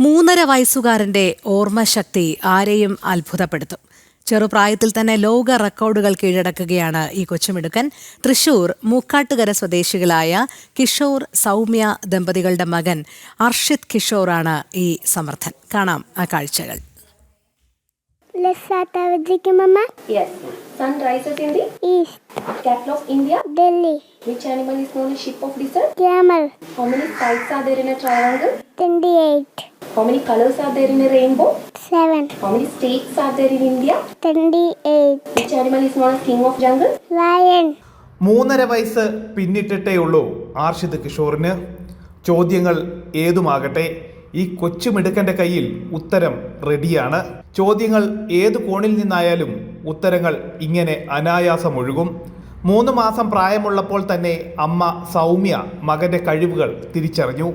മൂന്നര വയസ്സുകാരന്റെ ഓർമ്മശക്തി ആരെയും അത്ഭുതപ്പെടുത്തും. ചെറുപ്രായത്തിൽ തന്നെ ലോക റെക്കോർഡുകൾ കീഴടക്കുകയാണ് ഈ കൊച്ചുമിടുക്കൻ. തൃശൂർ മൂക്കാട്ടുകര സ്വദേശികളായ കിഷോർ സൗമ്യ ദമ്പതികളുടെ മകൻ അർഷിത് കിഷോറാണ് ഈ സമർത്ഥൻ. കാണാം ആ കാഴ്ചകൾ. Yes. Sun rises in the East, capital of India. Delhi, Which animal is known as ship of desert? Camel, How many sides are there in a triangle? 28, How many colors are there in a rainbow? Seven. How many states are there in India? 28, Which animal is known as king of jungle? Lion, മൂന്നര വയസ്സ് പിന്നിട്ടിട്ടേ ഉള്ളൂ ആർഷിദ് കിഷോറിന് ചോദ്യങ്ങൾ ഏതുമാകട്ടെ ഈ കൊച്ചുമിടുക്കന്റെ കയ്യിൽ ഉത്തരം റെഡിയാണ് ചോദ്യങ്ങൾ ഏതു കോണിൽ നിന്നായാലും ഉത്തരങ്ങൾ ഇങ്ങനെ അനായാസം ഒഴുകും മൂന്ന് മാസം പ്രായമുള്ളപ്പോൾ തന്നെ അമ്മ സൗമ്യ മകന്റെ കഴിവുകൾ തിരിച്ചറിഞ്ഞു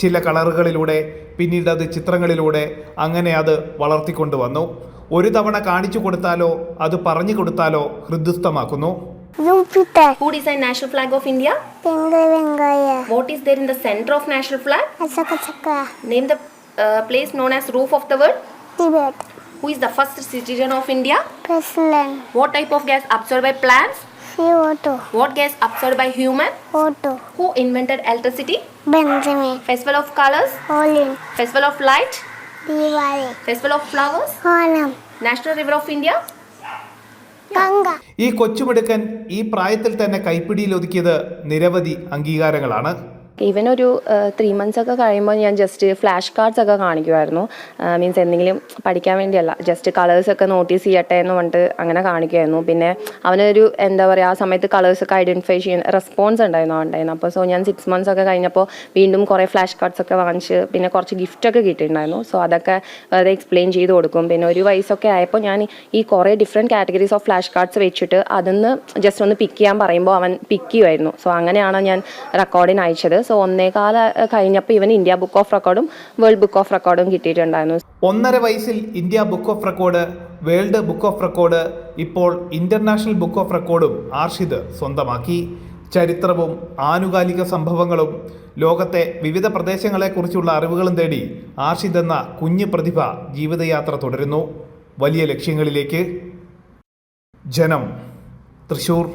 ചില കളറുകളിലൂടെ പിന്നീട് അത് ചിത്രങ്ങളിലൂടെ അങ്ങനെ അത് വളർത്തിക്കൊണ്ട് വന്നു ഒരു തവണ കാണിച്ചു കൊടുത്താലോ അത് പറഞ്ഞു കൊടുത്താലോ ഹൃദ്യസ്ഥമാക്കുന്നു. Who is the first citizen of India? President. What type of gas absorbed by plants? CO2, What gas absorbed by human? Otto, Who invented electricity? Benjamin, Festival of colors? Holi. Festival of light? Diwali, Festival of flowers? Onam. National river of India? Ganga, ഈ കൊച്ചുമിടുക്കൻ ഈ പ്രായത്തിൽ തന്നെ കൈപ്പിടിയിൽ ഒതുക്കിയത് നിരവധി അംഗീകാരങ്ങളാണ് even ഒരു three months ഒക്കെ കഴിയുമ്പോൾ ഞാൻ ജസ്റ്റ് ഫ്ലാഷ് കാർഡ്സ് ഒക്കെ കാണിക്കുമായിരുന്നു മീൻസ് എന്തെങ്കിലും പഠിക്കാൻ വേണ്ടിയല്ല. ജസ്റ്റ് കളേഴ്സ് ഒക്കെ നോട്ടീസ് ചെയ്യട്ടെ എന്ന് പറഞ്ഞിട്ട് അങ്ങനെ കാണിക്കുമായിരുന്നു പിന്നെ അവനൊരു എന്താ പറയുക ആ സമയത്ത് കളേഴ്സ് ഒക്കെ ഐഡന്റിഫൈ ചെയ്യാൻ റെസ്പോൺസ് ഉണ്ടായിരുന്നു ഉണ്ടായിരുന്നു അപ്പോൾ സോ ഞാൻ സിക്സ് മന്ത്സ് ഒക്കെ കഴിഞ്ഞപ്പോൾ വീണ്ടും കുറേ ഫ്ലാഷ് കാർഡ്സ് ഒക്കെ വാങ്ങിച്ച് പിന്നെ കുറച്ച് ഗിഫ്റ്റ് ഒക്കെ കിട്ടിയിട്ടുണ്ടായിരുന്നു. സോ അതൊക്കെ വെറുതെ എക്സ്പ്ലെയിൻ ചെയ്ത് കൊടുക്കും. പിന്നെ ഒരു വയസ്സൊക്കെ ആയപ്പോൾ ഞാൻ ഈ കുറേ different categories of flash cards വെച്ചിട്ട് അതിന്ന് ജസ്റ്റ് ഒന്ന് പിക്ക് ചെയ്യാൻ പറയുമ്പോൾ അവൻ പിക്ക് ചെയ്യുമായിരുന്നു സോ അങ്ങനെയാണ് ഞാൻ റെക്കോർഡിന് അയച്ചത്. സോ ഒന്നേകാല കഴിഞ്ഞപ്പോൾ ഇവൻ ഇന്ത്യ ബുക്ക് ഓഫ് റെക്കോർഡും വേൾഡ് ബുക്ക് ഓഫ് റെക്കോർഡും കിട്ടിയിട്ടുണ്ടായിരുന്നു. ഒന്നര വയസ്സിൽ India book of record world book of record ഇപ്പോൾ ഇന്റർനാഷണൽ ബുക്ക് ഓഫ് റെക്കോർഡും ആർഷിദ് സ്വന്തമാക്കി. ചരിത്രവും ആനുകാലിക സംഭവങ്ങളും ലോകത്തെ വിവിധ പ്രദേശങ്ങളെക്കുറിച്ചുള്ള അറിവുകളും തേടി ആർഷിദ് എന്ന കുഞ്ഞു പ്രതിഭ ജീവിതയാത്ര തുടരുന്നു. വലിയ ലക്ഷ്യങ്ങളിലേക്ക്. ജനം തൃശൂർ.